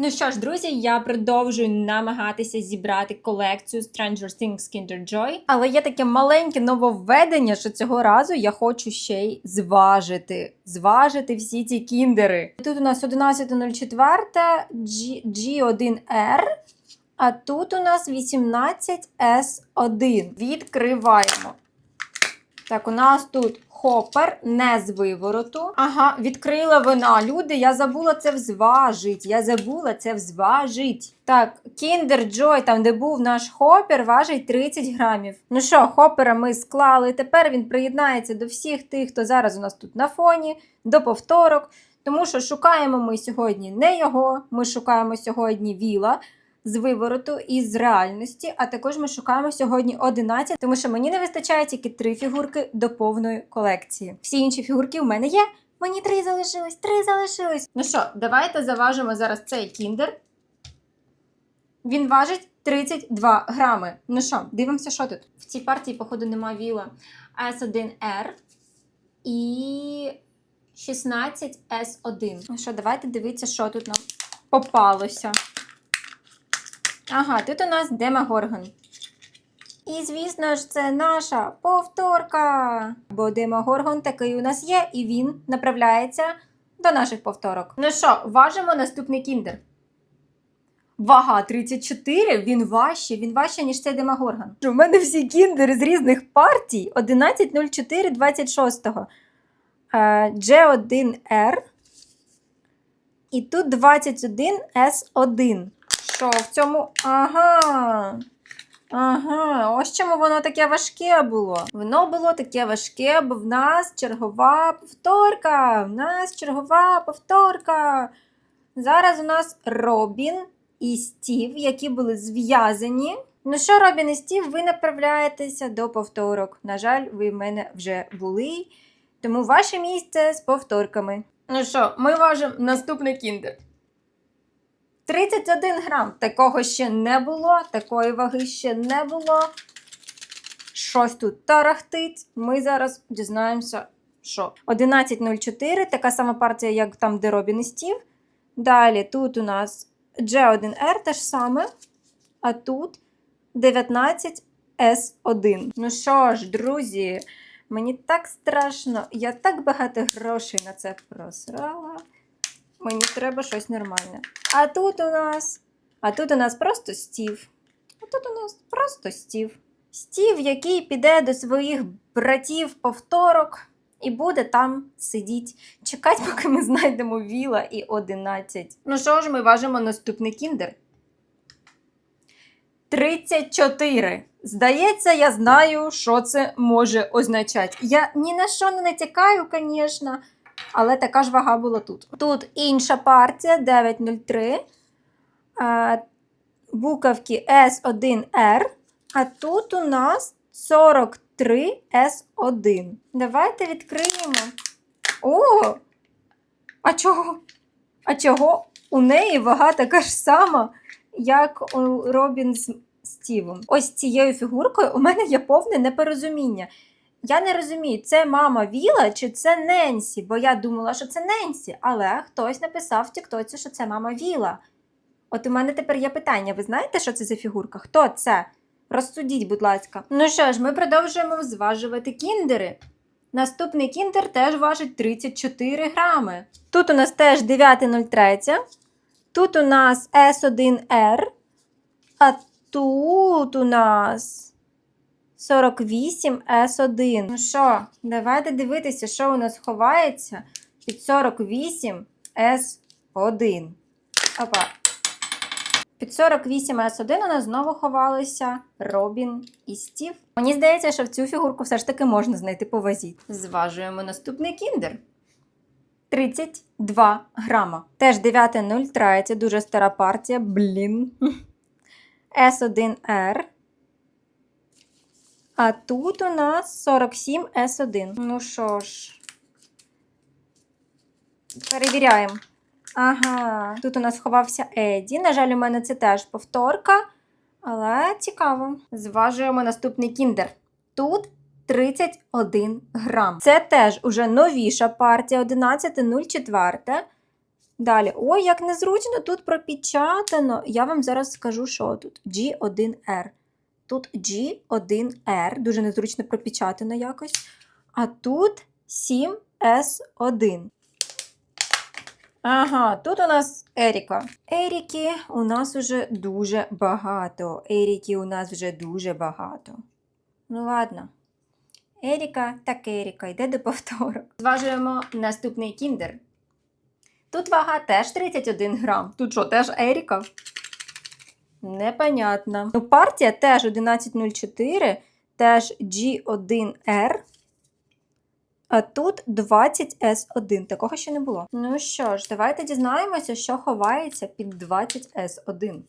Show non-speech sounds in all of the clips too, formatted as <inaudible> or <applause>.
Ну що ж, друзі, я продовжую намагатися зібрати колекцію Stranger Things Kinder Joy. Але є таке маленьке нововведення, що цього разу я хочу ще й зважити. Зважити всі ці кіндери. Тут у нас 11.04 G- G1R, а тут у нас 18S1. Відкриваємо. Так, у нас тут хопер, не з вивороту. Ага, відкрила вона. Люди, я забула це взважить. Я забула це взважить. Так, Kinder Joy, там, де був наш хопер, важить 30 грамів. Ну що, хопера ми склали. Тепер він приєднається до всіх тих, хто зараз у нас тут на фоні, до повторок. Тому що шукаємо ми сьогодні не його, ми шукаємо сьогодні Віла з вивороту і з реальності. А також ми шукаємо сьогодні 11, тому що мені не вистачає тільки три фігурки до повної колекції. Всі інші фігурки в мене є. Мені три залишилось, три залишилось. Ну що, давайте заважимо зараз цей кіндер. Він важить 32 грами. Ну що, дивимося, що тут. В цій партії, походу, нема віла S1R і 16S1. Ну що, давайте дивитися, що тут нам попалося. Ага, тут у нас Демагоргон. І, звісно ж, це наша повторка. Бо Демагоргон такий у нас є, і він направляється до наших повторок. Ну що, важимо наступний кіндер. Вага 34, він важче, він важче, ніж цей Демагоргон. У мене всі кіндери з різних партій 11.04 26. Е, G1R. І тут 21S1. Що в цьому? Ага. Ага, ось чому воно таке важке було. Воно було таке важке, бо в нас чергова повторка. В нас чергова повторка. Зараз у нас Робін і Стів, які були зв'язані. Ну що, Робін і Стів, ви направляєтеся до повторок. На жаль, ви в мене вже були, тому ваше місце з повторками. Ну що, ми важимо наступний кіндер. 31 грам. Такого ще не було, такої ваги ще не було. Щось тут тарахтить. Ми зараз дізнаємося, що. 11.04, така сама партія, як там, де Робін і Стів. Далі тут у нас G1R те ж саме. А тут 19S1. Ну що ж, друзі, мені так страшно, я так багато грошей на це просрала. Мені треба щось нормальне. А тут у нас. А тут у нас просто стів. А тут у нас просто стів. Стів, який піде до своїх братів повторок і буде там сидіти. Чекати, <laughs> поки ми знайдемо Віла і 11. Ну що ж, ми важимо наступний кіндер. 34. Здається, я знаю, що це може означати. Я ні на що не натякаю, звісно. Але така ж вага була тут. Тут інша партія 903. Е, буковки S1R. А тут у нас 43S1. Давайте відкриємо. О! А чого? А чого? У неї вага така ж сама, як у Робін з Стівом. Ось цією фігуркою у мене є повне непорозуміння. Я не розумію, це мама Віла чи це Ненсі, бо я думала, що це Ненсі, але хтось написав в Тіктоці, що це мама Віла. От у мене тепер є питання: ви знаєте, що це за фігурка? Хто це? Розсудіть, будь ласка. Ну що ж, ми продовжуємо зважувати кіндери. Наступний кіндер теж важить 34 грами. Тут у нас теж 9.03. Тут у нас S1R. А тут у нас 48 S1. Ну що, давайте дивитися, що у нас ховається під 48 S1. Опа. Під 48 S1 у нас знову ховалися Робін і Стів. Мені здається, що в цю фігурку все ж таки можна знайти по вазі. Зважуємо наступний кіндер. 32 грама. Теж 9.03, дуже стара партія. Блін. <laughs> S1R. А тут у нас 47 S1. Ну що ж, перевіряємо. Ага, тут у нас ховався Еді. На жаль, у мене це теж повторка. Але цікаво. Зважуємо наступний кіндер. Тут 31 грам. Це теж уже новіша партія 11.04. Далі. Ой, як незручно тут пропечатано. Я вам зараз скажу, що тут. G1R. Тут G1R. Дуже незручно пропечатано якось. А тут 7S1. Ага, тут у нас Еріка. Еріки у нас уже дуже багато. Еріки у нас вже дуже багато. Ну ладно. Еріка так Еріка, йде до повторок. Зважуємо наступний кіндер. Тут вага теж 31 грам. Тут що, теж Еріка? Непонятно. Ну, партія теж 1104, теж G1R. А тут 20S1. Такого ще не було. Ну що ж, давайте дізнаємося, що ховається під 20S1.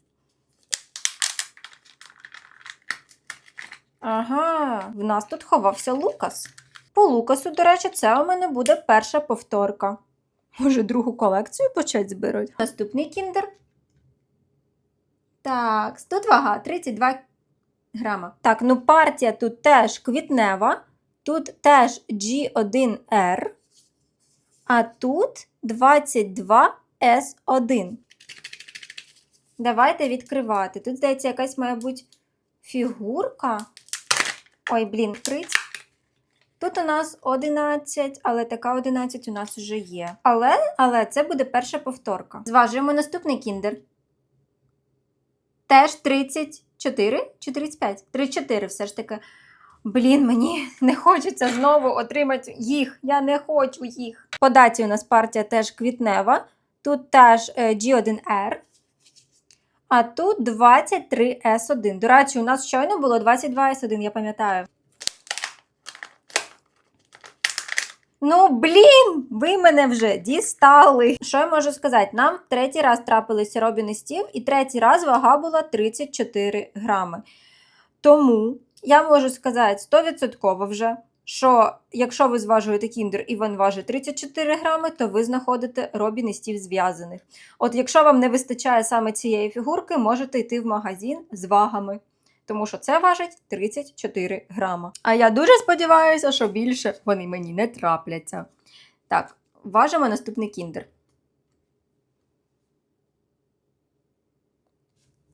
Ага, в нас тут ховався Лукас. По Лукасу, до речі, це у мене буде перша повторка. Може, другу колекцію почать збирати? Наступний кіндер. Так, тут вага 32 грама. Так, ну партія тут теж квітнева. Тут теж G1R. А тут 22S1. Давайте відкривати. Тут, здається, якась, має бути фігурка. Ой, блін, відкрить. Тут у нас 11, але така 11 у нас вже є. Але, але це буде перша повторка. Зважуємо наступний кіндер. Теж 34 чи 35? 34 все ж таки. Блін, мені <laughs> не хочеться знову отримати їх. Я не хочу їх. По даті у нас партія теж квітнева. Тут теж е, G1R. А тут 23S1. До речі, у нас щойно було 22S1, я пам'ятаю. Ну, блін, ви мене вже дістали. Що я можу сказати? Нам третій раз трапилися Робін і Стів, і третій раз вага була 34 грами. Тому я можу сказати 100% вже, що якщо ви зважуєте кіндер і він важить 34 грами, то ви знаходите Робін і Стів зв'язаних. От якщо вам не вистачає саме цієї фігурки, можете йти в магазин з вагами. Тому що це важить 34 грама. А я дуже сподіваюся, що більше вони мені не трапляться. Так, важимо наступний кіндер.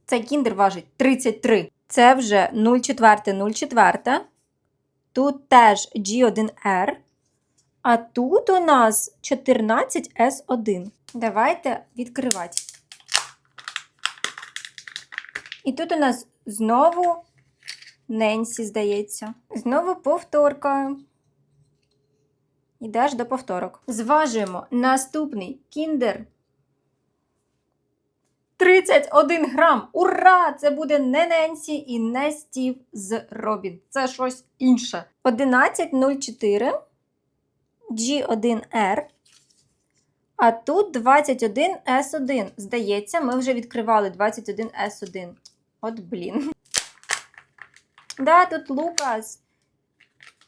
Цей кіндер важить 33. Це вже 0,4-0,4. Тут теж G1R. А тут у нас 14S1. Давайте відкривати. І тут у нас знову Ненсі, здається. Знову повторка. Ідеш до повторок. Зважуємо наступний кіндер. 31 грам. Ура! Це буде не Ненсі і не Стів з Робін. Це щось інше. 11.04 G1R. А тут 21S1. Здається, ми вже відкривали 21S1. От блін. Да, тут Лукас.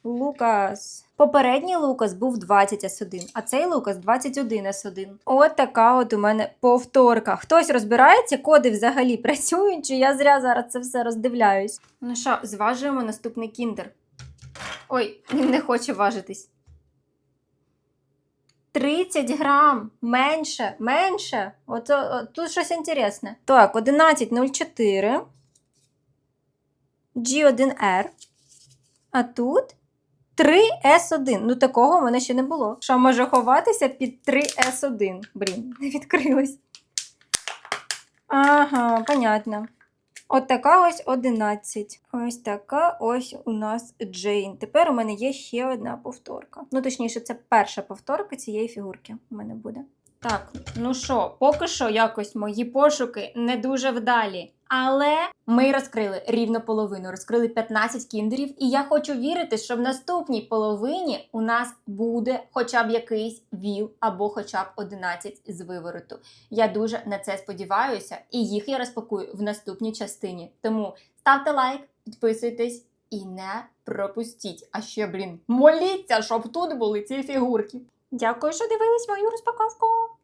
Лукас. Попередній Лукас був 20 S1, а цей Лукас 21 S1. От така от у мене повторка. Хтось розбирається, коди взагалі працюють, чи я зря зараз це все роздивляюсь. Ну що, зважуємо наступний кіндер. Ой, він не хоче важитись. 30 грам. Менше, менше. От, о, тут щось інтересне. Так, 11.04. G1R. А тут 3S1. Ну, такого в мене ще не було. Що може ховатися під 3S1? Блін, не відкрилось. Ага, понятно. От така ось 11. Ось така ось у нас Джейн. Тепер у мене є ще одна повторка. Ну, точніше, це перша повторка цієї фігурки у мене буде. Так, ну що, поки що якось мої пошуки не дуже вдалі. Але ми розкрили рівно половину, розкрили 15 кіндерів, і я хочу вірити, що в наступній половині у нас буде хоча б якийсь віл або хоча б 11 з вивороту. Я дуже на це сподіваюся, і їх я розпакую в наступній частині. Тому ставте лайк, підписуйтесь і не пропустіть. А ще, блін, моліться, щоб тут були ці фігурки. Дякую, що дивились мою розпаковку.